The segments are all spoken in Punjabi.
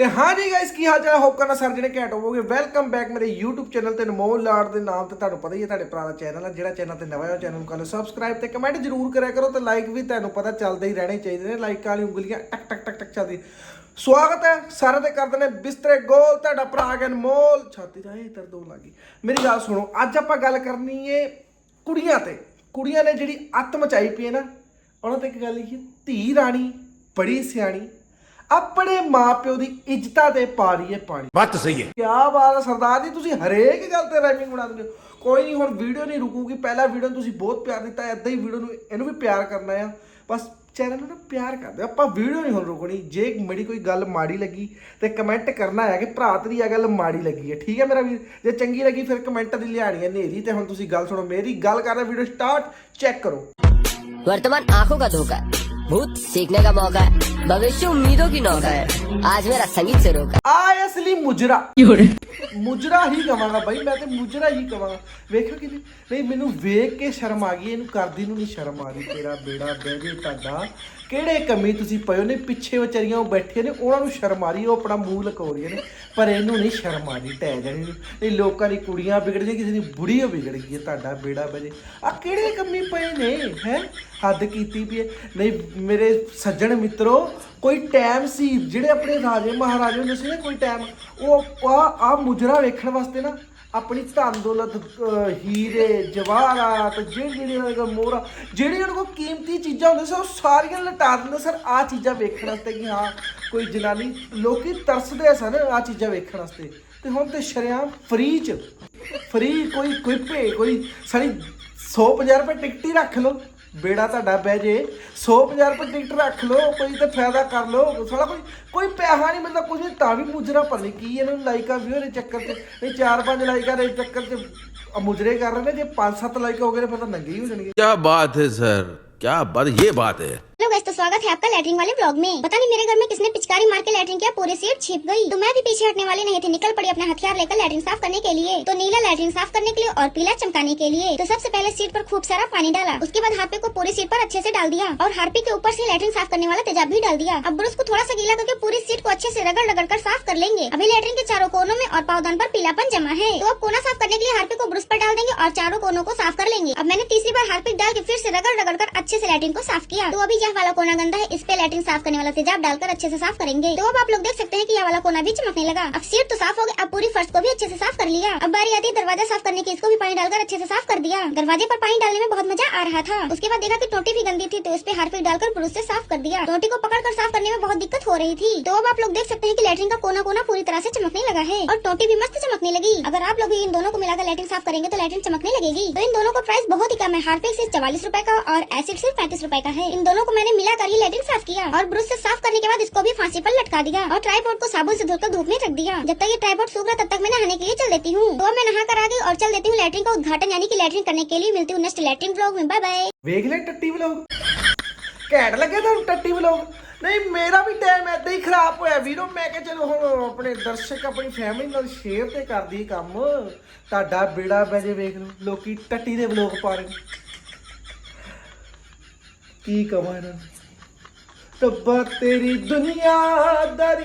ਤੇ ਹਾਂ ਜੀ ਗਾਇਸ ਕੀ ਹਾਲ ਚਾਲ ਹੋਪ ਕਰਨਾ ਸਰ ਜਿਹੜੇ ਘੈਂਟ ਹੋਵੋਗੇ। ਵੈਲਕਮ ਬੈਕ ਮੇਰੇ YouTube ਚੈਨਲ ਤੇ ਨਮੋਲ ਲਾੜ ਦੇ ਨਾਮ ਤੇ ਤੁਹਾਨੂੰ ਪਤਾ ਹੀ ਹੈ, ਤੁਹਾਡੇ ਭਰਾ ਦਾ ਚੈਨਲ ਹੈ ਜਿਹੜਾ ਚੈਨਲ ਤੇ ਨਵਾਂ ਹੈ ਚੈਨਲ ਨੂੰ ਕਰ ਲਓ ਸਬਸਕ੍ਰਾਈਬ ਤੇ ਕਮੈਂਟ ਜ਼ਰੂਰ ਕਰਿਆ ਕਰੋ ਤੇ ਲਾਈਕ ਵੀ ਤੁਹਾਨੂੰ ਪਤਾ ਚੱਲਦੇ ਹੀ ਰਹਿਣੇ ਚਾਹੀਦੇ ਨੇ। ਲਾਈਕ ਵਾਲੀ ਉਂਗਲੀਆਂ ਟਕ ਟਕ ਟਕ ਟਕ ਚੱਲਦੀ ਸਵਾਗਤ ਹੈ ਸਾਰੇ ਦੇ ਕਰਦੇ ਨੇ ਬਿਸਤਰੇ ਗੋਲ, ਤੁਹਾਡਾ ਭਰਾ ਗਿਆ ਅਨਮੋਲ ਛਾਤੀ ਦਾ ਇਹ ਦਰਦ ਹੋਣ ਲੱਗੀ ਮੇਰੀ ਗੱਲ ਸੁਣੋ, ਅੱਜ ਆਪਾਂ ਗੱਲ ਕਰਨੀ ਏ ਕੁੜੀਆਂ ਤੇ। ਕੁੜੀਆਂ ਨੇ ਜਿਹੜੀ ਅੱਤ ਮਚਾਈ ਪਈ ਹੈ ਨਾ, ਉਹਨਾਂ ਤੇ ਇੱਕ ਗੱਲ ਲਿਖੀ, ਧੀ ਰਾਣੀ ਬੜੀ ਸਿਆਣੀ ਆਪਣੇ ਮਾਪਿਓ ਦੀ ਇੱਜ਼ਤਾਂ ਤੇ ਪਾ ਰਹੀ ਬੱਤ ਸਹੀ ਹੈ। ਕਿਆ ਬਾਤ ਹੈ ਸਰਦਾਰ ਜੀ ਤੁਸੀਂ ਹਰੇਕ ਗੱਲ ਤੇ ਰਾਈਮਿੰਗ ਬਣਾ ਦਿੰਦੇ ਕੋਈ ਨਹੀਂ ਹੁਣ ਵੀਡੀਓ ਨਹੀਂ ਰੁਕੂਗੀ। ਪਹਿਲਾ ਵੀਡੀਓ ਤੁਸੀਂ ਬਹੁਤ ਪਿਆਰ ਦਿੱਤਾ ਹੈ ਹੀ ਵੀਡੀਓ ਨੂੰ ਇਹਨੂੰ ਵੀ ਪਿਆਰ ਕਰਨਾ ਆ। ਬਸ ਚੈਨਲ ਨੂੰ ਨਾ ਪਿਆਰ ਕਰਦੇ ਆਪਾਂ ਵੀਡੀਓ ਨਹੀਂ ਹੁਣ ਰੁਕਣੀ। ਜੇ ਮੇਰੀ ਕੋਈ ਗੱਲ ਮਾੜੀ ਲੱਗੀ ਤੇ ਕਮੈਂਟ ਕਰਨਾ ਹੈ ਕਿ ਭਰਾ ਤੇਰੀ ਆ ਗੱਲ ਮਾੜੀ ਲੱਗੀ ਹੈ। ਠੀਕ ਹੈ ਮੇਰਾ ਵੀ ਜੇ ਚੰਗੀ ਲੱਗੀ ਫਿਰ ਕਮੈਂਟ ਦੀ ਲਿਆਣੀ ਹੈ ਨੇਰੀ ਤੇ ਹੁਣ ਤੁਸੀਂ ਗੱਲ ਸੁਣੋ। ਮੇਰੀ ਗੱਲ ਕਰ ਰਿਹਾ ਵੀਡੀਓ ਸਟਾਰਟ ਚੈੱਕ ਕਰੋ। ਵਰਤਮਾਨ ਆਂਖੋਂ ਦਾ ਧੋਖਾ ਭੂਤ ਸਿੱਖਣੇ ਦਾ ਮੌਕਾ ਹੈ। भविष्य उम्मीदों की नौका है आज मेरा संगीत से रोका ਆ ਅਸਲੀ ਮੁਜਰਾ ਮੁਜਰਾ ਹੀ ਕਵਾਂਗਾ ਬਾਈ ਮੈਂ ਤੇ ਮੁਜਰਾ ਹੀ ਕਵਾਂਗਾ ਵੇਖੋ ਕਿ ਨਹੀਂ ਮੈਨੂੰ ਵੇਖ ਕੇ ਸ਼ਰਮ ਆ ਗਈ ਇਹਨੂੰ ਕਰਦੀ ਨੂੰ ਨਹੀਂ ਸ਼ਰਮ ਆ ਰਹੀ ਤੇਰਾ ਬੇੜਾ ਬਹਿ ਜੇ ਤੁਹਾਡਾ ਕਿਹੜੇ ਕਮੀ ਤੁਸੀਂ ਪਇਓ ਨੇ ਪਿੱਛੇ ਵਿਚਾਰੀਆਂ ਉਹ ਬੈਠੇ ਨੇ ਉਹਨਾਂ ਨੂੰ ਸ਼ਰਮ ਆ ਰਹੀ ਉਹ ਆਪਣਾ ਮੂੰਹ ਲਕੋ ਰਹੀਆਂ ਨੇ ਪਰ ਇਹਨੂੰ ਨਹੀਂ ਸ਼ਰਮ ਆ ਰਹੀ ਟਹਿ ਜਾਣੀ ਨੂੰ। ਇਹ ਲੋਕਾਂ ਦੀ ਕੁੜੀਆਂ ਵਿਗੜ ਜੇ ਕਿਸੇ ਦੀ ਬੁੜੀ ਉਹ ਵਿਗੜ ਗਈ ਹੈ ਤੁਹਾਡਾ ਬੇੜਾ ਬਹਿ ਜੇ ਆ ਕਿਹੜੇ ਕਮੀ ਪਏ ਨੇ ਹੈ ਹੱਦ ਕੀਤੀ ਵੀ ਹੈ ਨਹੀਂ ਮੇਰੇ ਸੱਜਣ ਮਿੱਤਰੋ ਕੋਈ ਟਾਈਮ ਸੀ ਜਿਹੜੇ ਆਪਣੇ ਰਾਜੇ ਮਹਾਰਾਜੇ ਹੁੰਦੇ ਸੀ ਨਾ ਕੋਈ ਟਾਈਮ ਉਹ ਆ ਆ ਮੁਜਰਾ ਵੇਖਣ ਵਾਸਤੇ ਨਾ ਆਪਣੀ ਧਨ ਦੌਲਤ ਅਹ, ਹੀਰੇ ਜਵਾਹਰਾਤ ਜਿਹੜੀ ਜਿਹੜੀ ਉਹਨਾਂ ਕੋਲ ਮੋਹਰਾ ਜਿਹੜੀਆਂ ਉਹਨਾਂ ਕੋਲ ਕੀਮਤੀ ਚੀਜ਼ਾਂ ਹੁੰਦੀਆਂ ਸੀ ਉਹ ਸਾਰੀਆਂ ਲਟਾ ਦਿੰਦੇ ਸਰ ਆ ਚੀਜ਼ਾਂ ਵੇਖਣ ਵਾਸਤੇ ਕਿ ਹਾਂ ਕੋਈ ਜਨਾਨੀ ਲੋਕੀ ਤਰਸਦੇ ਸਨ ਆ ਚੀਜ਼ਾਂ ਵੇਖਣ ਵਾਸਤੇ। ਤੇ ਹੁਣ ਤੇ ਸ਼ਰਿਆਮ ਫ੍ਰੀ ਚ ਫ੍ਰੀ ਕੋਈ ਕੋਈ ਭੇ ਕੋਈ ਸਾਡੀ 150 ਰੁਪਏ ਟਿਕਟ ਹੀ ਰੱਖ ਲਓ। ਬੇੜਾ ਤੁਹਾਡਾ ਬਹਿ ਜੇ। 150 ਰੁਪਏ ਟਿਕਟ ਰੱਖ ਲਓ, ਕੋਈ ਤੇ ਫਾਇਦਾ ਕਰ ਲਓ। ਸਾਲਾ ਕੋਈ ਕੋਈ ਪੈਸਾ ਨਹੀਂ ਮਿਲਦਾ ਕੁਝ ਤਾਂ ਵੀ ਮੁਜਰਾ ਪਰ ਨਹੀਂ ਕੀ ਇਹਨਾਂ ਨੂੰ ਲਾਈਕਾਂ ਵੀ ਦੇ ਚੱਕਰ 'ਚ ਇਹ 4-5 ਲਾਈਕਾਂ ਦੇ ਚੱਕਰ 'ਚ ਮੁਜਰੇ ਕਰ ਰਹੇ ਨੇ। ਜੇ 5-7 ਲਾਈਕ ਹੋ ਗਏ ਨੇ, ਫਿਰ ਤਾਂ ਨੰਗੇ ਹੀ ਹੋ ਜਾਣਗੇ। ਕੀ ਬਾਤ ਹੈ, ਸਰ। ਕੀ ਬਾਤ, ਇਹ ਬਾਤ ਹੈ। गाइस तो स्वागत है आपका लैट्रिन वाले ब्लॉग में। पता नहीं मेरे घर में किसने पिचकारी मार के लैट्रिन किया, पूरी सीट छिप गई। तो मैं भी पीछे हटने वाली नहीं थी, निकल पड़ी अपना हथियार लेकर लैट्रिन साफ़ करने के लिए। तो नीला लैट्रिन साफ़ करने के लिए और पीला चमकाने के लिए। तो सबसे पहले सीट पर खूब सारा पानी डाला। उसके बाद हार्पिक को पूरी सीट पर अच्छे से डाल दिया और हार्पिक के ऊपर से लैट्रिन साफ़ करने वाला तेजाब भी डाल दिया। अब ब्रश को थोड़ा सा गीला करके पूरी सीट को अच्छे से रगड़ रगड़ कर साफ़ कर लेंगे। अभी लैट्रिन के चारों कोनों में और पावदान पर पीलापन जमा है। तो अब कोना साफ़ करने के लिए हार्पिक को ब्रश पर डाल देंगे और चारों कोनों को साफ़ कर लेंगे। अब मैंने तीसरी बार हार्पिक डाल के फिर से रगड़ रगड़ कर अच्छे से लैट्रिन को साफ़ किया। तो अभी यह वाला कोना गंदा है, इस पे लैट्रिन साफ़ करने वाला तेजाब डालकर अच्छे से साफ़ करेंगे। तो अब आप लोग देख सकते हैं कि यह वाला कोना भी चमकने लगा। अब सीट तो साफ़ हो गया अब पूरी फर्श को भी अच्छे से साफ़ कर लिया। अब बारी आती है दरवाज़ा साफ़ करने की, इसको भी पानी डालकर अच्छे से साफ़ कर दिया। दरवाजे पर पानी डालने में बहुत मज़ा आ रहा था। उसके बाद देखा की टोटी भी गंदी थी तो इस पे हार्पिक डालकर ब्रश से साफ़ कर दिया। टोटी को पकड़ कर साफ़ करने में बहुत दिक्कत हो रही थी। तो अब आप लोग देख सकते हैं की लैट्रिन का कोना कोना पूरी तरह से चमकने लगा है और टोटी भी मस्त चमकने लगी। अगर आप लोग इन दोनों को मिलाकर लैट्रिन साफ़ करेंगे तो लैट्रिन चमकने लगेगी। तो इन दोनों का प्राइस बहुत ही कम है हार्पिक सिर्फ़ चवालीस रूपए का और एसिड सिर्फ़ पैंतीस रूपए का है। इन दोनों को मैंने मिलाकर ही लैट्रिन साफ किया और ब्रश से साफ करने के बाद इसको भी फांसी पर लटका दिया और ट्राईपोर्ट को साबुन से धोकर धूप में रख दिया जब तक ये ट्राईपोर्ट सूख रहा तब तक मैं नहाने के लिए चल देती हूँ तो अब मैं नहा कर आ गई और चल देती हूँ लैट्रिन का उद्घाटन यानी कि लैट्रिन करने के लिए मिलती हूँ नेक्स्ट लैट्रिन ब्लॉग में बाय बाय ਵੇਖ ਲੈ ਟੱਟੀ ਵਲੋਗ ਘੈਂਟ ਲੱਗੇ ਤੁਹਾਨੂੰ ਟੱਟੀ ਵਲੋਗ ਨਹੀਂ ਮੇਰਾ ਵੀ ਟਾਈਮ ਐਦਾਂ ਹੀ ਖਰਾਬ ਹੋਇਆ ਵੀਰੋ ਮੈਂ ਕਿਹਾ ਚਲੋ ਹੁਣ ਆਪਣੇ ਦਰਸ਼ਕ ਆਪਣੀ ਫੈਮਿਲੀ ਨਾਲ ਸ਼ੇਅਰ ਤੇ ਕਰਦੀ ਕੰਮ ਤੁਹਾਡਾ ਬੇੜਾ ਬਹਿ ਜੇ ਵੇਖ ਲਓ ਲੋਕੀ ਟੱਟੀ ਦੇ ਵਲੋਗ ਪਾ ਰਹੇ ਨੇ। ਕੀ ਕਵਾਂ ਇਹਨਾਂ ਨੂੰ? ਰੱਬਾ, ਤੇਰੀ ਦੁਨੀਆਦਾਰੀ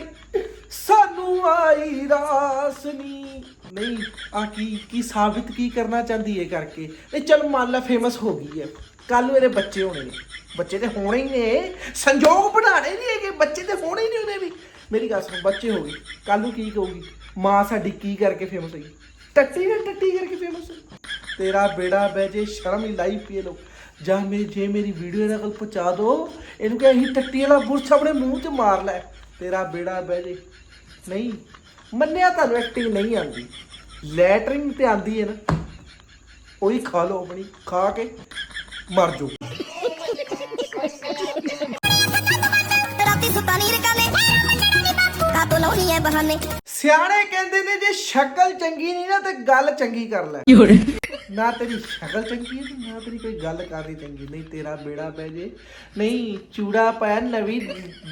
ਸਾਨੂੰ ਆਈ ਰਾਸਨੀ। ਨਹੀਂ, ਆ ਕੀ ਕੀ ਸਾਬਿਤ ਕੀ ਕਰਨਾ ਚਾਹੁੰਦੀ ਹੈ ਕਰਕੇ? ਇਹ ਚਲ ਮੰਨ ਲਾ ਫੇਮਸ ਹੋ ਗਈ ਹੈ ਕੱਲ ਮੇਰੇ ਬੱਚੇ ਹੋਣੇ ਨੇ। ਬੱਚੇ ਤੇ ਹੋਣੇ ਹੀ ਨੇ। ਸੰਜੋਗ ਬਣਾਣੇ ਨਹੀਂ ਹੈਗੇ। ਬੱਚੇ ਤੇ ਹੋਣੇ ਹੀ ਨਹੀਂ ਉਹਨੇ ਵੀ। ਮੇਰੀ ਗੱਲ ਸੁਣ, ਬੱਚੇ ਹੋ ਗਏ। ਕੱਲ ਨੂੰ ਕੀ ਕਹੂਗੀ? ਮਾਂ ਸਾਡੀ ਕੀ ਕਰਕੇ ਫੇਮਸ ਹੋਈ? ਟੱਟੀ ਨੇ ਟੱਟੀ ਕਰਕੇ ਫੇਮਸ ਤੇਰਾ ਬੇੜਾ ਬਹਿ ਜੇ, ਸ਼ਰਮ ਹੀ ਲਾਈ ਪੀਏ ਲੋ ਜਾਂ ਮੇਰੀ ਜੇ ਮੇਰੀ ਵੀਡੀਓ ਇਹਨਾਂ ਕੋਲ ਪਹੁੰਚਾ ਦੋ, ਇਹਨੂੰ ਕਹੇ ਅਸੀਂ ਟੱਟੀ ਵਾਲਾ ਬੁਰਸ਼ ਆਪਣੇ ਮੂੰਹ 'ਚ ਮਾਰ ਲੈ। ਤੇਰਾ ਬੇੜਾ ਬਹਿ ਜੇ। ਨਹੀਂ, ਮੰਨਿਆ ਤੁਹਾਨੂੰ ਐਕਟਿੰਗ ਨਹੀਂ ਆਉਂਦੀ। ਲੈਟਰਿੰਗ ਤੇ ਆਂਦੀ ਹੈ ਨਾ। ਉਹੀ ਖਾ ਲਓ ਆਪਣੀ, ਖਾ ਕੇ ਮਰ ਜਾਓ। ਰਾਤੀ ਸੁੱਤਾ ਨੀ ਰਕਾਨੇ ਕਾਤੋਂ ਲਾਉਣੀ ਐ ਬਹਾਨੇ ਸਿਆਣੇ ਕਹਿੰਦੇ ਨੇ, ਜੇ ਸ਼ਕਲ ਚੰਗੀ ਨਹੀਂ ਨਾ, ਤੇ ਗੱਲ ਚੰਗੀ ਕਰ ਲੈ। ਨਾ ਤੇਰੀ ਸ਼ਕਲ ਚੰਗੀ ਹੈ ਤੇ ਨਾ ਤੇਰੀ ਕੋਈ ਗੱਲ ਕਰਨੀ ਚੰਗੀ। ਨਹੀਂ, ਤੇਰਾ ਬੇੜਾ ਪੈ ਜੇ। ਨਹੀਂ, ਚੂੜਾ ਪਾਇਆ ਨਵੀਂ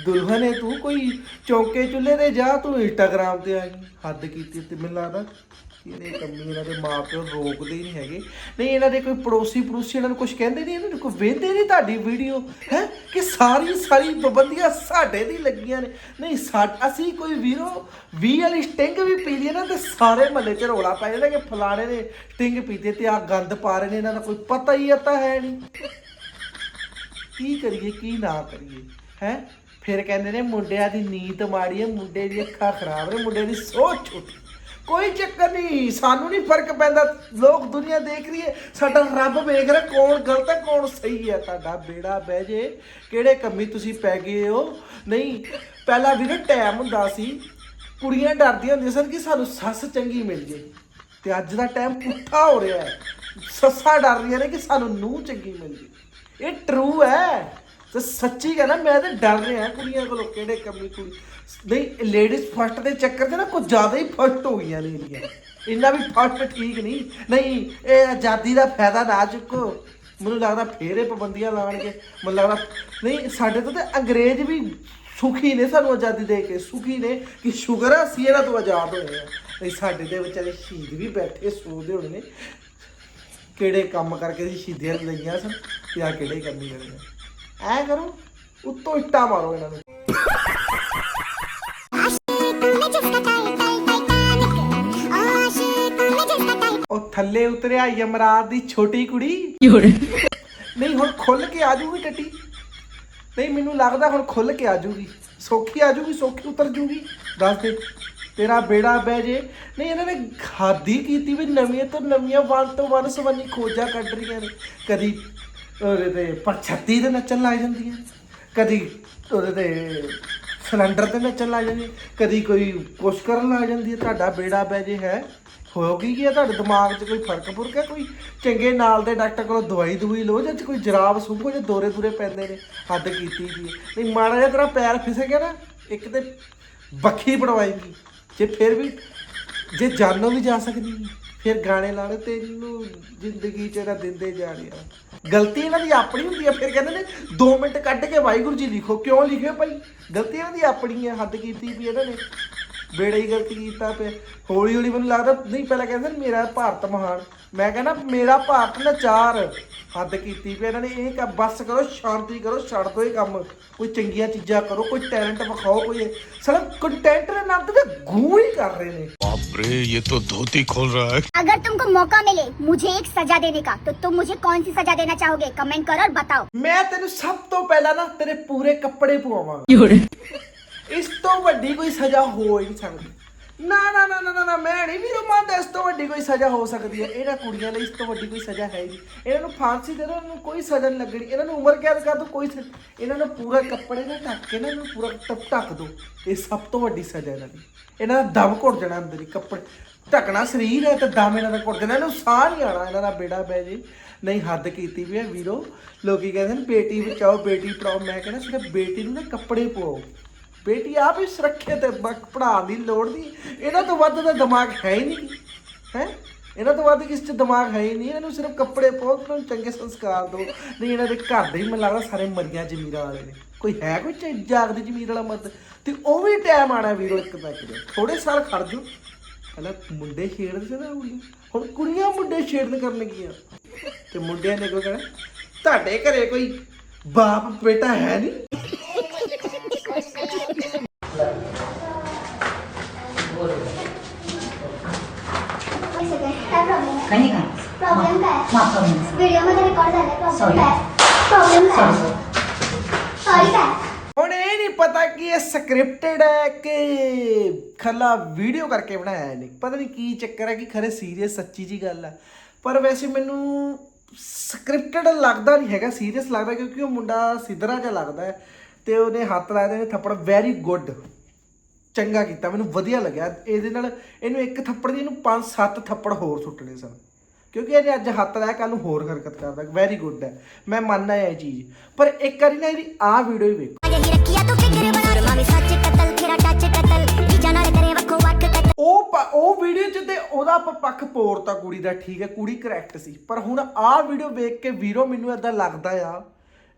ਦੁਲਹਨ ਹੈ ਤੂੰ ਕੋਈ ਚੌਂਕੇ ਚੁੱਲ੍ਹੇ ਤੇ ਜਾ, ਤੂੰ ਇੰਸਟਾਗ੍ਰਾਮ ਤੇ ਆਈ। ਹੱਦ ਕੀਤੀ ਤੇ ਮੈਨੂੰ ਲੱਗਦਾ ਇਹਨੇ ਕੰਮੀ ਇਹਨਾਂ ਦੇ ਮਾਪਿਓ ਰੋਕਦੇ ਹੀ ਨਹੀਂ ਹੈਗੇ। ਨਹੀਂ, ਇਹਨਾਂ ਦੇ ਕੋਈ ਪੜੋਸੀ ਪੜੋਸੀ ਇਹਨਾਂ ਨੂੰ ਕੁਝ ਕਹਿੰਦੇ ਨਹੀਂ? ਇਹਨਾਂ ਨੂੰ ਕੋਈ ਵੇਖਦੇ ਨਹੀਂ ਤੁਹਾਡੀ ਵੀਡੀਓ? ਹੈ? ਕਿ ਸਾਰੀ ਸਾਰੀ ਪਾਬੰਦੀਆਂ ਸਾਡੇ ਦੀ ਲੱਗੀਆਂ ਨੇ। ਨਹੀਂ, ਸਾ ਅਸੀਂ ਕੋਈ ਵੀਰੋ 20 ਵਾਲੀ ਸਟਿੰਗ ਵੀ ਪੀ ਲਈ ਨਾ, ਤੇ ਸਾਰੇ ਮਹੱਲੇ 'ਚ ਰੋਲਾ ਪੈ ਜਾਂਦਾ ਕਿ ਫਲਾਣੇ ਨੇ ਸਟਿੰਗ ਪੀਤੇ ਤੇ ਆ ਗੰਦ ਪਾ ਰਹੇ ਨੇ, ਇਹਨਾਂ ਦਾ ਕੋਈ ਪਤਾ ਹੀ ਤਾਂ ਹੈ ਨਹੀਂ ਕੀ ਕਰੀਏ, ਕੀ ਨਾ ਕਰੀਏ? ਹੈ? ਫਿਰ ਕਹਿੰਦੇ ਨੇ ਮੁੰਡਿਆਂ ਦੀ ਨੀਤ ਮਾੜੀ ਹੈ, ਮੁੰਡੇ ਦੀ ਅੱਖਾਂ ਖਰਾਬ ਨੇ ਮੁੰਡੇ ਦੀ ਸੋਚ ਛੋਟੀ ਕੋਈ ਚੱਕਰ ਨਹੀਂ, ਸਾਨੂੰ ਨਹੀਂ ਫ਼ਰਕ ਪੈਂਦਾ। ਲੋਕ ਦੁਨੀਆ ਦੇਖ ਰਹੀ ਹੈ, ਸਾਡਾ ਰੱਬ ਵੇਖ ਰਿਹਾ, ਕੌਣ ਗਲਤ ਹੈ, ਕੌਣ ਸਹੀ ਹੈ। ਤੁਹਾਡਾ ਬੇੜਾ ਬਹਿ ਜੇ, ਕਿਹੜੇ ਕੰਮੀ ਤੁਸੀਂ ਪੈ ਗਏ ਹੋ? ਨਹੀਂ, ਪਹਿਲਾਂ ਵੀ ਨਾ ਟਾਈਮ ਹੁੰਦਾ ਸੀ, ਕੁੜੀਆਂ ਡਰਦੀਆਂ ਹੁੰਦੀਆਂ ਸਨ ਕਿ ਸਾਨੂੰ ਸੱਸ ਚੰਗੀ ਮਿਲ ਜੇ। ਤੇ ਅੱਜ ਦਾ ਟਾਈਮ ਪੁੱਠਾ ਹੋ ਰਿਹਾ ਹੈ। ਸੱਸਾਂ ਡਰ ਰਹੀਆਂ ਨੇ ਕਿ ਸਾਨੂੰ ਨੂੰਹ ਚੰਗੀ ਮਿਲ ਜੇ। ਇਹ ਟਰੂ ਹੈ। ਤੇ ਸੱਚੀ ਕਹਿੰਦਾ ਮੈਂ ਤਾਂ ਡਰ ਰਿਹਾ ਕੁੜੀਆਂ ਕੋਲੋਂ ਕਿਹੜੇ ਕੰਮੀ ਕੁੜੀ। ਨਹੀਂ ਲੇਡੀਜ਼ ਫਸਟ ਦੇ ਚੱਕਰ 'ਚ ਨਾ ਕੁਝ ਜ਼ਿਆਦਾ ਹੀ ਫਸਟ ਹੋ ਗਈਆਂ ਨੇ ਇਹਦੀਆਂ। ਇੰਨਾ ਵੀ ਫਸਟ ਠੀਕ ਨਹੀਂ। ਨਹੀਂ, ਇਹ ਆਜ਼ਾਦੀ ਦਾ ਫਾਇਦਾ ਨਾ ਚੁੱਕੋ। ਮੈਨੂੰ ਲੱਗਦਾ ਫੇਰ ਇਹ ਪਾਬੰਦੀਆਂ ਲਾਣਗੇ ਮੈਨੂੰ ਲੱਗਦਾ ਨਹੀਂ, ਸਾਡੇ ਤੋਂ ਤੇ ਅੰਗਰੇਜ਼ ਵੀ ਸੁਖੀ ਨੇ ਸਾਨੂੰ ਆਜ਼ਾਦੀ ਦੇ ਕੇ। ਸੁਖੀ ਨੇ ਕਿ ਸ਼ੁਕਰ ਆ, ਅਸੀਂ ਇਹਨਾਂ ਤੋਂ ਆਜ਼ਾਦ ਹੋਏ ਆ ਨਹੀਂ, ਸਾਡੇ ਦੇ ਵਿਚਾਰੇ ਸ਼ਹੀਦ ਵੀ ਬੈਠੇ, ਸੋਚਦੇ ਹੋਣੇ ਨੇ। ਕਿਹੜੇ ਕੰਮ ਕਰਕੇ ਸ਼ਹੀਦੀਆਂ ਲਈਆਂ ਸਨ ਜਾਂ ਕਿਹੜੇ ਕੰਮ ਹੀ ਐ ਕਰੋ, ਉੱਤੋਂ ਇੱਟਾਂ ਮਾਰੋ ਇਹਨਾਂ ਨੂੰ। ਉਹ ਥੱਲੇ ਉਤਰਿਆ ਯਮਰਾਜ ਦੀ ਛੋਟੀ ਕੁੜੀ। ਨਹੀਂ, ਹੁਣ ਖੁੱਲ ਕੇ ਆ ਜੂਗੀ ਟੱਟੀ। ਨਹੀਂ, ਮੈਨੂੰ ਲੱਗਦਾ ਹੁਣ ਖੁੱਲ ਕੇ ਆ ਜੂਗੀ। ਸੌਖੀ ਆ ਜੂਗੀ, ਸੌਖੀ ਉਤਰ ਜੂਗੀ। ਦੱਸ ਦੇ, ਤੇਰਾ ਬੇੜਾ ਬਹਿ ਜੇ। ਨਹੀਂ, ਇਹਨਾਂ ਨੇ ਖਾਦੀ ਕੀਤੀ ਵੀ ਨਵੀਆਂ ਤੋਂ ਨਵੀਆਂ, ਵਨ ਤੋਂ ਵਨ ਸਵੰਨੀ ਖੋਜਾਂ ਕੱਢ ਰਹੀਆਂ ਨੇ। ਕਦੀ ਉਹਦੇ ਤੇ ਪਰਛੱਤੀ 'ਤੇ ਨੱਚਣ ਲੱਗ ਜਾਂਦੀਆਂ ਕਦੀ ਉਹਦੇ ਤੇ ਸਿਲੰਡਰ ਤੇ ਨੱਚਣ ਲੱਗ ਜਾਂਦੀ ਕਦੀ ਕੋਈ ਕੁਛ ਕਰਨ ਲੱਗ ਜਾਂਦੀ ਹੈ। ਤੁਹਾਡਾ ਬੇੜਾ ਬਹਿ ਜੇ ਹੈ। ਹੋ ਗਈ ਕੀ ਹੈ ਤੁਹਾਡੇ ਦਿਮਾਗ 'ਚ ਕੋਈ ਫ਼ਰਕ ਫੁਰਕ ਹੈ? ਕੋਈ ਚੰਗੇ ਨਾਲ ਦੇ ਡਾਕਟਰ ਕੋਲੋਂ ਦਵਾਈ ਦਵਾਈ ਲਓ ਜਾਂ ਕੋਈ ਜਰਾਬ ਸੁੰਘੋ ਜਾਂ ਦੋਰੇ ਦੂਰੇ ਪੈਂਦੇ ਨੇ ਹੱਦ ਕੀਤੀ ਜੀ ਨਹੀਂ ਮਾੜਾ ਜਿਹਾ ਤੇਰਾ ਪੈਰ ਫਿਸੇ ਗਿਆ ਨਾ ਇੱਕ ਤੇ ਬੱਖੀ ਪੜਵਾਏਗੀ ਜੇ ਫਿਰ ਵੀ ਜੇ ਜਾਨੋਂ ਵੀ ਜਾ ਸਕਦੀ ਹੈ, ਫਿਰ ਗਾਣੇ ਲਾਣੇ ਤੈਨੂੰ ਜ਼ਿੰਦਗੀ ਚ ਇਹਦਾ ਦਿੰਦੇ ਜਾ ਰਿਹਾ ਗਲਤੀ ਇਹਨਾਂ ਦੀ ਆਪਣੀ ਹੁੰਦੀ ਆ, ਫਿਰ ਕਹਿੰਦੇ ਨੇ 2 ਮਿੰਟ ਕੱਢ ਕੇ ਵਾਹਿਗੁਰੂ ਜੀ ਲਿਖੋ। ਕਿਉਂ ਲਿਖਿਓ ਭਾਈ? ਗਲਤੀ ਇਹਨਾਂ ਦੀ ਆਪਣੀ ਹੈ ਹੱਦ ਕੀਤੀ ਵੀ ਇਹਨਾਂ ਨੇ। ਬੇੜਾ ਹੀ ਗਲਤੀ ਕੀਤਾ ਪਿਆ। ਹੌਲੀ ਹੌਲੀ ਮੈਨੂੰ ਲੱਗਦਾ, ਨਹੀਂ, ਪਹਿਲਾਂ ਕਹਿੰਦੇ ਮੇਰਾ ਭਾਰਤ ਮਹਾਨ। ਮੈਂ ਕਹਿੰਦਾ ਮੇਰਾ ਭਾਰਤ ਨਚਾਰ ਹੱਦ ਕੀਤੀ ਵੀ ਇਹਨਾਂ ਨੇ ਇਹ ਕੰਮ ਬਸ ਕਰੋ ਸ਼ਾਂਤੀ ਕਰੋ ਛੱਡ ਦਿਓ ਇਹ ਕੰਮ ਕੋਈ ਚੰਗੀਆਂ ਚੀਜ਼ਾਂ ਕਰੋ ਕੋਈ ਟੈਲੈਂਟ ਵਿਖਾਓ ਕੋਈ ਸਾਲਾ ਕੰਟੈਂਟ ਦੇ ਨਾਮ ਤੇ ਗੂੰ ਹੀ ਕਰ ਰਹੇ ਨੇ बाप रे ये तो धोती खोल रहा है अगर तुमको मौका मिले मुझे एक सजा देने का तो तुम मुझे कौन सी सजा देना चाहोगे कमेंट करो और बताओ ਮੈਂ ਤੈਨੂੰ ਸਭ ਤੋਂ ਪਹਿਲਾਂ ਨਾ ਤੇਰੇ ਪੂਰੇ ਕੱਪੜੇ ਪਵਾਵਾਂ ਇਸ ਤੋਂ ਵੱਡੀ ਕੋਈ ਸਜ਼ਾ ਹੋ ਹੀ ਨਹੀਂ ਸਕਦੀ ਨਾ ਨਾ ਨਾ ਨਾ, ਨਾ- ਨਾ, ਮੈਂ ਨਹੀਂ, ਵੀਰੋ, ਮੰਨਦਾ ਇਸ ਤੋਂ ਵੱਡੀ ਕੋਈ ਸਜ਼ਾ ਹੋ ਸਕਦੀ ਹੈ। ਇਹਨਾਂ ਕੁੜੀਆਂ ਲਈ ਇਸ ਤੋਂ ਵੱਡੀ ਕੋਈ ਸਜ਼ਾ ਹੈ ਨਹੀਂ। ਇਹਨਾਂ ਨੂੰ ਫਾਂਸੀ ਦੇ ਦੋ ਇਹਨਾਂ ਨੂੰ ਕੋਈ ਸਜ਼ਾ ਨਹੀਂ ਲੱਗਣੀ। ਇਹਨਾਂ ਨੂੰ ਉਮਰ ਕੈਦ ਕਰ ਦੋ ਕੋਈ ਸ- ਇਹਨਾਂ ਨੂੰ ਪੂਰਾ ਕੱਪੜੇ ਨਾਲ ਢੱਕ ਕੇ ਨਾ ਇਹਨਾਂ ਨੂੰ ਪੂਰਾ ਟਪ ਢੱਕ ਦੋ ਇਹ ਸਭ ਤੋਂ ਵੱਡੀ ਸਜ਼ਾ ਇਹਨਾਂ ਦੀ। ਇਹਨਾਂ ਦਾ ਦਮ ਘੁੱਟ ਜਾਣਾ ਅੰਦਰ ਹੀ, ਕੱਪੜੇ ਢੱਕਣਾ ਸਰੀਰ ਹੈ ਤੇ ਦਮ ਇਹਨਾਂ ਦਾ ਘੁੱਟ ਜਾਣਾ। ਇਹਨੂੰ ਸਾਹ ਨਹੀਂ ਆਣਾ ਇਹਨਾਂ ਦਾ ਬੇੜਾ ਬਹਿ ਜੇ। ਨਹੀਂ, ਹੱਦ ਕੀਤੀ ਵੀ ਹੈ ਵੀਰੋ। ਲੋਕੀ ਕਹਿੰਦੇ ਨੇ, ਬੇਟੀ ਬਚਾਓ, ਬੇਟੀ ਪੜਾਓ ਮੈਂ ਕਹਿੰਦਾ, ਸਿਰਫ ਬੇਟੀ ਨੂੰ ਨਾ ਕੱਪੜੇ ਪਵਾਓ। ਬੇਟੀ ਆਪ ਹੀ ਸੁਰੱਖਿਅਤ ਹੈ, ਬਕ ਪੜਾਉਣ ਦੀ ਲੋੜ ਨਹੀਂ। ਇਹਨਾਂ ਤੋਂ ਵੱਧ ਤਾਂ ਦਿਮਾਗ ਹੈ ਹੀ ਨਹੀਂ। ਹੈ? ਇਹਨਾਂ ਤੋਂ ਵੱਧ ਕਿਸ ਚ ਦਿਮਾਗ ਹੈ ਹੀ ਨਹੀਂ। ਇਹਨਾਂ ਨੂੰ ਸਿਰਫ ਕੱਪੜੇ ਪਾਓ ਇਹਨਾਂ ਨੂੰ ਚੰਗੇ ਸੰਸਕਾਰ ਦਿਓ। ਨਹੀਂ, ਇਹਨਾਂ ਦੇ ਘਰ ਦੇ ਹੀ ਮੈਨੂੰ ਲੱਗਦਾ ਸਾਰੇ ਮਰੀਆਂ ਜ਼ਮੀਰਾਂ ਵਾਲੇ ਨੇ। ਕੋਈ ਹੈ ਕੋਈ ਚ- ਜਾਗਦੀ ਜ਼ਮੀਰ ਵਾਲਾ ਮਰਦ? ਤੇ ਉਹ ਵੀ ਟਾਈਮ ਆਣਾ ਵੀਰੋ ਇੱਕ ਨਾ ਇੱਕ ਦਿਨ ਥੋੜੇ ਸਾਲ ਖੜ ਜਾਓ। ਪਹਿਲਾਂ ਮੁੰਡੇ ਛੇੜਦੇ ਸੀ ਨਾ ਕੁੜੀਆਂ। ਹੁਣ ਕੁੜੀਆਂ ਮੁੰਡੇ ਛੇੜਨ ਕਰਨ ਗਈਆਂ। ਤੇ ਮੁੰਡਿਆਂ ਨੇ ਕੋਈ ਕਹਿਣਾ, ਤੁਹਾਡੇ ਘਰੇ ਕੋਈ ਬਾਪ ਬੇਟਾ ਹੈ ਨਹੀਂ? काही काय प्रॉब्लेम काय माफ करून द्या. व्हिडिओ मध्ये रेकॉर्ड झालाय प्रॉब्लेम Sorry. काय प्रॉब्लेम काय Sorry, sorry. सॉरी काय ਹੁਣ ਇਹ ਨਹੀਂ ਪਤਾ ਕਿ ਇਹ ਸਕ੍ਰਿਪਟਡ ਹੈ ਕਿ ਖੱਲਾ ਵੀਡੀਓ ਕਰਕੇ ਬਣਾਇਆ ਹੈ ਨਹੀਂ ਪਤਾ ਨਹੀਂ ਕੀ ਚੱਕਰ ਹੈ ਕਿ ਖਰੇ ਸੀਰੀਅਸ ਸੱਚੀ ਜੀ ਗੱਲ ਹੈ ਪਰ ਵੈਸੇ ਮੈਨੂੰ ਸਕ੍ਰਿਪਟਡ ਲੱਗਦਾ ਨਹੀਂ ਹੈਗਾ ਸੀਰੀਅਸ ਲੱਗਦਾ ਕਿਉਂਕਿ ਉਹ ਮੁੰਡਾ ਸਿੱਧਰਾ ਜਿਹਾ ਲੱਗਦਾ ਹੈ ਤੇ ਉਹਨੇ ਹੱਥ ਲਾਇਆ ਤੇ ਉਹਨੇ ਥੱਪੜ ਵੈਰੀ ਗੁੱਡ ਚੰਗਾ ਕੀਤਾ ਮੈਨੂੰ ਵਧੀਆ ਲੱਗਿਆ। ਇਹਦੇ ਨਾਲ ਇਹਨੂੰ ਇੱਕ ਥੱਪੜ ਦੀ ਇਹਨੂੰ 5-7 ਥੱਪੜ ਹੋਰ ਸੁੱਟਣੇ ਸਨ। ਕਿਉਂਕਿ ਇਹਨੇ ਅੱਜ ਹੱਥ ਲਾਇਆ ਕੱਲ ਨੂੰ ਹੋਰ ਹਰਕਤ ਕਰਦਾ। ਵੈਰੀ ਗੁੱਡ ਹੈ। ਮੈਂ ਮੰਨਦਾ ਇਹ ਚੀਜ਼। ਪਰ ਇੱਕ ਵਾਰੀ ਨਾ ਇਹਦੀ ਆ ਵੀਡੀਓ ਹੀ ਵੇਖੋ। ਉਹ ਉਹ ਵੀਡੀਓ ਚ ਤੇ ਉਹਦਾ ਆਪਾਂ ਪੱਖ ਪੋਰਤਾ ਕੁੜੀ ਦਾ ਠੀਕ ਹੈ। ਕੁੜੀ ਕਰੈਕਟ ਸੀ। ਪਰ ਹੁਣ ਆ ਵੀਡੀਓ ਵੇਖ ਕੇ ਵੀਰੋ ਮੈਨੂੰ ਇਦਾਂ ਲੱਗਦਾ ਆ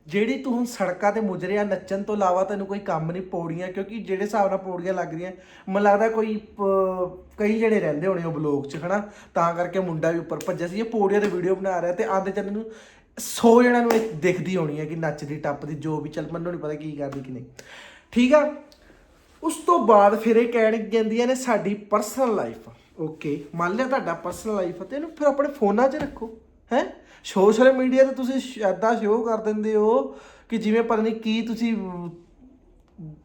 ਜਿਹੜੀ ਤੂੰ ਹੁਣ ਸੜਕਾਂ ਤੇ ਮੁਜਰਿਆ ਨੱਚਣ ਤੋਂ ਇਲਾਵਾ ਤੈਨੂੰ ਕੋਈ ਕੰਮ ਨਹੀਂ, ਪੌੜੀਆਂ, ਕਿਉਂਕਿ ਜਿਹੜੇ ਹਿਸਾਬ ਨਾਲ ਪੌੜੀਆਂ ਲੱਗ ਰਹੀਆਂ, ਮੈਨੂੰ ਲੱਗਦਾ ਕੋਈ ਪ- ਕਈ ਜਿਹੜੇ ਰਹਿੰਦੇ ਹੋਣੇ ਉਹ ਬਲੌਗ 'ਚ, ਹਨਾ? ਤਾਂ ਕਰਕੇ ਮੁੰਡਾ ਵੀ ਉੱਪਰ ਭੱਜਿਆ ਸੀ। ਇਹ ਪੌੜੀਆਂ ਤੇ ਵੀਡੀਓ ਬਣਾ ਰਿਹਾ ਤੇ ਆਂਦੇ ਚੱਲ ਨੂੰ 100 ਜਣਾਂ ਨੂੰ ਇਹ ਦਿਖਦੀ ਹੋਣੀ ਹੈ ਕਿ ਨੱਚਦੀ, ਟੱਪਦੀ, ਜੋ ਵੀ, ਚੱਲ ਮੈਨੂੰ ਨਹੀਂ ਪਤਾ ਕੀ ਕਰਦੀ ਕਿ ਨਹੀਂ। ਠੀਕ ਆ? ਉਸ ਤੋਂ ਬਾਅਦ ਫਿਰ ਇਹ ਕਹਿਣ ਜਾਂਦੀਆਂ ਨੇ ਸਾਡੀ ਪਰਸਨਲ ਲਾਈਫ ਓਕੇ ਮੰਨ ਲਿਆ ਤੁਹਾਡਾ ਪਰਸਨਲ ਲਾਈਫ ਤੇ ਇਹਨੂੰ ਫਿਰ ਆਪਣੇ ਫੋਨਾਂ 'ਚ ਰੱਖੋ। ਹੈ? ਸੋਸ਼ਲ ਮੀਡੀਆ ਤੇ ਤੁਸੀਂ ਐਦਾਂ ਸ਼ੋਅ ਕਰ ਦਿੰਦੇ ਹੋ ਕਿ ਜਿਵੇਂ ਪਤਾ ਨਹੀਂ ਕੀ ਤੁਸੀਂ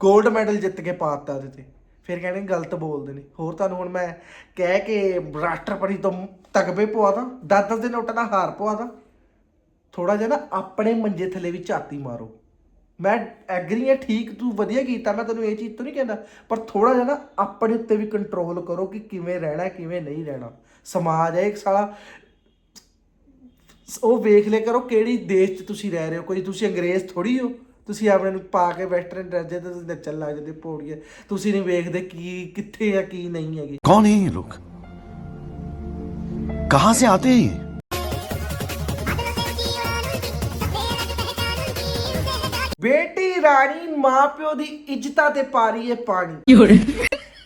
골ਡ ਮੈਡਲ ਜਿੱਤ ਕੇ ਪਾਤਾ ਉਹਦੇ ਤੇ। ਫਿਰ ਕਹਿੰਦੇ ਗਲਤ ਬੋਲਦੇ ਨੇ। ਹੋਰ ਤੁਹਾਨੂੰ ਹੁਣ ਮੈਂ ਕਹਿ ਕੇ ਰਾਸ਼ਟਰਪਤੀ ਤੋਂ ਤਗਬੇ ਪਵਾ ਦਾਂ 10-10 ਦੇ ਨੋਟਾਂ ਦਾ ਹਾਰ ਪਵਾ ਦਾਂ। ਥੋੜਾ ਜਿਹਾ ਨਾ ਆਪਣੇ ਮੰਜੇ ਥੱਲੇ ਵੀ ਝਾਤੀ ਮਾਰੋ। ਮੈਂ ਐਗਰੀ ਹਾਂ ਠੀਕ ਤੂੰ ਵਧੀਆ ਕੀਤਾ, ਮੈਂ ਤੈਨੂੰ ਇਹ ਚੀਜ਼ ਤੋਂ ਨਹੀਂ ਕਹਿੰਦਾ। ਪਰ ਥੋੜਾ ਜਿਹਾ ਨਾ ਆਪਣੇ ਉੱਤੇ ਵੀ ਕੰਟਰੋਲ ਕਰੋ ਕਿ ਕਿਵੇਂ ਰਹਿਣਾ, ਕਿਵੇਂ ਨਹੀਂ ਰਹਿਣਾ। ਸਮਾਜ ਹੈ ਇੱਕ ਸਾਲਾ ਉਹ ਵੇਖ ਲੈ ਕਰੋ ਕਿਹੜੀ ਦੇਸ਼ 'ਚ ਤੁਸੀਂ ਰਹਿ ਰਹੇ ਹੋ। ਕੋਈ ਤੁਸੀਂ ਅੰਗਰੇਜ਼ ਥੋੜੀ ਹੋ? ਤੁਸੀਂ ਆਪਣੇ ਨੂੰ ਪਾ ਕੇ ਵੈਸਟਰਨ ਡਰੈਸ ਦੇ ਤੁਸੀਂ ਨੱਚਣ ਲੱਗ ਜਾਂਦੇ ਪੌੜੀਏ ਤੁਸੀਂ ਨਹੀਂ ਵੇਖਦੇ ਕੀ ਕਿੱਥੇ ਆ ਕੀ ਨਹੀਂ ਹੈਗੇ। ਕੌਣ ਹੈ ਇਹ ਲੋਕ? ਕਹਾਂ ਸੇ ਆਤੇ ਹੈ ਬੇਟੀ ਰਾਣੀ ਮਾਂ ਪਿਓ ਦੀ ਇੱਜ਼ਤਾਂ ਤੇ ਪਾ ਰਹੀ ਹੈ ਪਾਣੀ।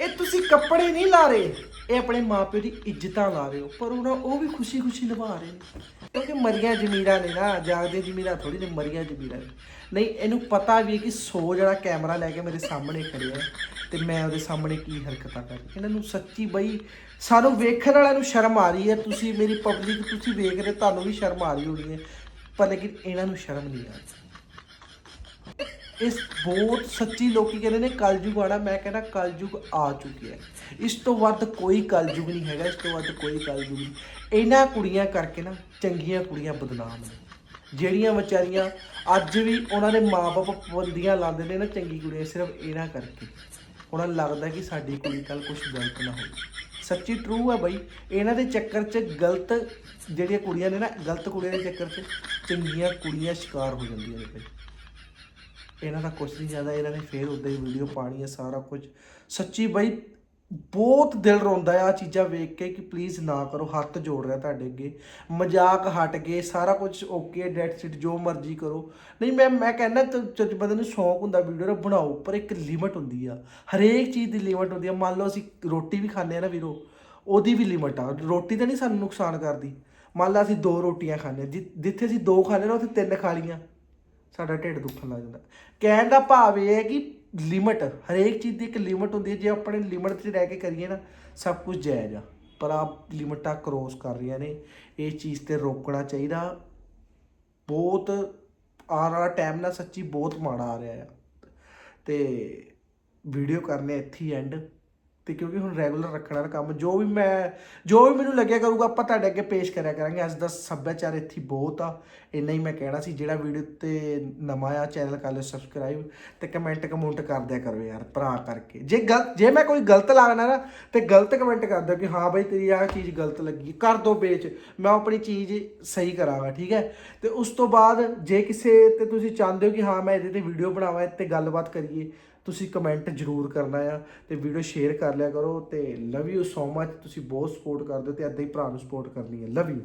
ਇਹ ਤੁਸੀਂ ਕੱਪੜੇ ਨਹੀਂ ਲਾ ਰਹੇ। ਇਹ ਆਪਣੇ ਮਾਂ ਪਿਓ ਦੀ ਇੱਜ਼ਤਾਂ ਲਾ ਰਹੇ ਹੋ ਪਰ ਉਹਨਾਂ ਉਹ ਵੀ ਖੁਸ਼ੀ-ਖੁਸ਼ੀ ਨਿਭਾ ਰਹੇ ਨੇ। ਕਿਉਂਕਿ ਮਰੀਆਂ ਜ਼ਮੀਰਾਂ ਨੇ ਨਾ, ਜਾਗਦੇ ਜ਼ਮੀਰਾਂ ਥੋੜੀ ਨੇ, ਮਰੀਆਂ ਜ਼ਮੀਰਾਂ ਨੇ। ਨਹੀਂ, ਇਹਨੂੰ ਪਤਾ ਵੀ ਹੈ ਕਿ 100 ਜਿਹੜਾ ਕੈਮਰਾ ਲੈ ਕੇ ਮੇਰੇ ਸਾਹਮਣੇ ਖੜਿਆ ਹੈ ਤੇ ਮੈਂ ਉਹਦੇ ਸਾਹਮਣੇ ਕੀ ਹਰਕਤਾਂ ਕਰ ਇਹਨਾਂ ਨੂੰ ਸੱਚੀ ਬਈ, ਸਾਨੂੰ ਵੇਖਣ ਵਾਲਿਆਂ ਨੂੰ ਸ਼ਰਮ ਆ ਰਹੀ ਹੈ। ਤੁਸੀਂ ਮੇਰੀ ਪਬਲਿਕ ਤੁਸੀਂ ਵੇਖ ਰਹੇ ਤੁਹਾਨੂੰ ਵੀ ਸ਼ਰਮ ਆ ਰਹੀ ਹੋਣੀ ਹੈ। ਪਰ ਲੇਕਿਨ ਇਹਨਾਂ ਨੂੰ ਸ਼ਰਮ ਨਹੀਂ ਆ ਰਹੀ। ਇਸ ਬਹੁਤ ਸੱਚੀ ਲੋਕੀ ਕਹਿੰਦੇ ਨੇ, ਕਲਯੁਗ ਆਣਾ ਮੈਂ ਕਹਿੰਦਾ ਕਲਯੁਗ ਆ ਚੁੱਕਿਆ ਹੈ। ਇਸ ਤੋਂ ਵੱਧ ਕੋਈ ਕਲਯੁਗ ਨਹੀਂ ਹੈਗਾ, ਇਸ ਤੋਂ ਵੱਧ ਕੋਈ ਕਲਯੁਗ ਨਹੀਂ। ਇਹਨਾਂ ਕੁੜੀਆਂ ਕਰਕੇ ਨਾ ਚੰਗੀਆਂ ਕੁੜੀਆਂ ਬਦਨਾਮ ਨੇ। ਜਿਹੜੀਆਂ ਵਿਚਾਰੀਆਂ ਅੱਜ ਵੀ ਉਹਨਾਂ ਦੇ ਮਾਪੇ ਪਾਬੰਦੀਆਂ ਲਾਉਂਦੇ ਨੇ ਨਾ ਚੰਗੀ ਕੁੜੀਆਂ ਸਿਰਫ ਇਹਨਾਂ ਕਰਕੇ। ਉਹਨਾਂ ਨੂੰ ਲੱਗਦਾ ਕਿ ਸਾਡੀ ਕੁੜੀ ਕੱਲ ਕੁਝ ਗਲਤ ਨਾ ਹੋਵੇ। ਸੱਚੀ ਟਰੂ ਹੈ ਬਈ। ਇਹਨਾਂ ਦੇ ਚੱਕਰ 'ਚ ਗਲਤ ਜਿਹੜੀਆਂ ਕੁੜੀਆਂ ਨੇ ਨਾ, ਗਲਤ ਕੁੜੀਆਂ ਦੇ ਚੱਕਰ 'ਚ ਚੰਗੀਆਂ ਕੁੜੀਆਂ ਸ਼ਿਕਾਰ ਹੋ ਜਾਂਦੀਆਂ ਨੇ ਬਈ। ਇਹਨਾਂ ਦਾ ਕੁਝ ਨਹੀਂ ਜ਼ਿਆਦਾ, ਇਹਨਾਂ ਨੇ ਫੇਰ ਉਦਾਂ ਹੀ ਵੀਡੀਓ ਪਾਣੀ ਹੈ ਸਾਰਾ ਕੁਝ ਸੱਚੀ ਬਈ ਬਹੁਤ ਦਿਲ ਰੋਂਦਾ ਆ ਚੀਜ਼ਾਂ ਵੇਖ ਕੇ ਕਿ ਪਲੀਜ਼ ਨਾ ਕਰੋ ਹੱਥ ਜੋੜ ਰਿਹਾ ਤੁਹਾਡੇ ਅੱਗੇ। ਮਜ਼ਾਕ ਹਟ ਕੇ ਸਾਰਾ ਕੁਝ ਓਕੇ ਡੈਟ ਸਿਟ ਜੋ ਮਰਜ਼ੀ ਕਰੋ। ਨਹੀਂ ਮੈਂ ਮੈਂ ਕਹਿੰਦਾ ਜਦ ਬੰਦੇ ਨੂੰ ਸ਼ੌਂਕ ਹੁੰਦਾ ਵੀਡੀਓ ਦਾ ਬਣਾਓ ਪਰ ਇੱਕ ਲਿਮਟ ਹੁੰਦੀ ਆ। ਹਰੇਕ ਚੀਜ਼ ਦੀ ਲਿਮਟ ਹੁੰਦੀ ਆ। ਮੰਨ ਲਓ ਅਸੀਂ ਰੋਟੀ ਵੀ ਖਾਂਦੇ ਆ ਨਾ ਵੀਰੋ ਉਹਦੀ ਵੀ ਲਿਮਟ ਆ। ਰੋਟੀ ਤਾਂ ਨਹੀਂ ਸਾਨੂੰ ਨੁਕਸਾਨ ਕਰਦੀ। ਮੰਨ ਲਾ ਅਸੀਂ ਦੋ ਰੋਟੀਆਂ ਖਾਂਦੇ ਹਾਂ, ਜਿ- ਜਿੱਥੇ ਅਸੀਂ ਦੋ ਖਾਂਦੇ ਨਾ ਉੱਥੇ ਤਿੰਨ ਖਾ ਲੀਆਂ ਸਾਡਾ ਢਿੱਡ ਦੁਖਣ ਲੱਗ ਜਾਂਦਾ। ਕਹਿਣ ਦਾ ਭਾਵ ਇਹ ਹੈ ਕਿ ਲਿਮਟ ਹਰੇਕ ਚੀਜ਼ ਦੀ ਇੱਕ ਲਿਮਟ ਹੁੰਦੀ ਹੈ, ਜੇ ਆਪਣੇ ਲਿਮਟ 'ਚ ਰਹਿ ਕੇ ਕਰੀਏ ਨਾ, ਸਭ ਕੁਝ ਜਾਇਜ਼ ਆ। ਪਰ ਆਪ ਲਿਮਟਾਂ ਕ੍ਰੋਸ ਕਰ ਰਹੀਆਂ ਨੇ, ਇਹ ਚੀਜ਼ ਤੇ ਰੋਕਣਾ ਚਾਹੀਦਾ। ਬਹੁਤ ਆਉਣ ਵਾਲਾ ਟਾਈਮ ਨਾਲ ਸੱਚੀ ਬਹੁਤ ਮਾੜਾ ਆ ਰਿਹਾ ਆ। ਤੇ ਵੀਡੀਓ ਕਰਨੇ ਇੱਥੇ ਹੀ ਐਂਡ ਤੇ ਕਿਉਂਕਿ ਹੁਣ ਰੈਗੂਲਰ ਰੱਖਣਾ ਨਾ ਕੰਮ, ਜੋ ਵੀ ਮੈਂ, ਜੋ ਵੀ ਮੈਨੂੰ ਲੱਗਿਆ ਕਰੂਗਾ, ਆਪਾਂ ਤੁਹਾਡੇ ਅੱਗੇ ਪੇਸ਼ ਕਰਿਆ ਕਰਾਂਗੇ। ਅੱਜ ਦਾ ਸੱਭਿਆਚਾਰ ਇੱਥੇ ਬਹੁਤ ਆ। ਇੰਨਾ ਹੀ ਮੈਂ ਕਹਿਣਾ ਸੀ, ਜਿਹੜਾ ਵੀਡੀਓ ਤੇ ਨਵਾਂ ਆ ਚੈਨਲ ਕਰ ਲਿਓ ਸਬਸਕ੍ਰਾਈਬ ਤੇ ਕਮੈਂਟ ਕਮੈਂਟ ਕਰ ਦਿਆ ਕਰੋ ਯਾਰ, ਭਰਾ ਕਰਕੇ। ਜੇ ਗਲਤ, ਜੇ ਮੈਂ ਕੋਈ ਗਲਤ ਲਾਗਣਾ ਨਾ, ਤੇ ਗਲਤ ਕਮੈਂਟ ਕਰ ਦਿਓ ਕਿ ਹਾਂ ਬਈ ਤੇਰੀ ਆਹ ਚੀਜ਼ ਗਲਤ ਲੱਗੀ, ਕਰ ਦੋ ਵੇਚ ਮੈਂ ਆਪਣੀ ਚੀਜ਼ ਸਹੀ ਕਰਾਂਗਾ, ਠੀਕ ਹੈ? ਤੇ ਉਸ ਤੋਂ ਬਾਅਦ ਜੇ ਕਿਸੇ ਤੇ ਤੁਸੀਂ ਚਾਹੁੰਦੇ ਹੋ ਕਿ ਹਾਂ ਮੈਂ ਇਹਦੇ ਤੇ ਵੀਡੀਓ ਬਣਾਵਾਂ ਇਹ ਤੇ ਗੱਲਬਾਤ ਕਰੀਏ ਤੁਸੀਂ ਕਮੈਂਟ ਜ਼ਰੂਰ ਕਰਨਾ ਆ ਤੇ ਵੀਡੀਓ ਸ਼ੇਅਰ ਕਰ ਲਿਆ ਕਰੋ ਤੇ ਲਵ ਯੂ ਸੋ ਮਚ ਤੁਸੀਂ ਬਹੁਤ ਸਪੋਰਟ ਕਰਦੇ ਹੋ ਤੇ ਏਦਾਂ ਹੀ ਭਰਾ ਨੂੰ ਸਪੋਰਟ ਕਰਨੀ ਹੈ ਲਵ ਯੂ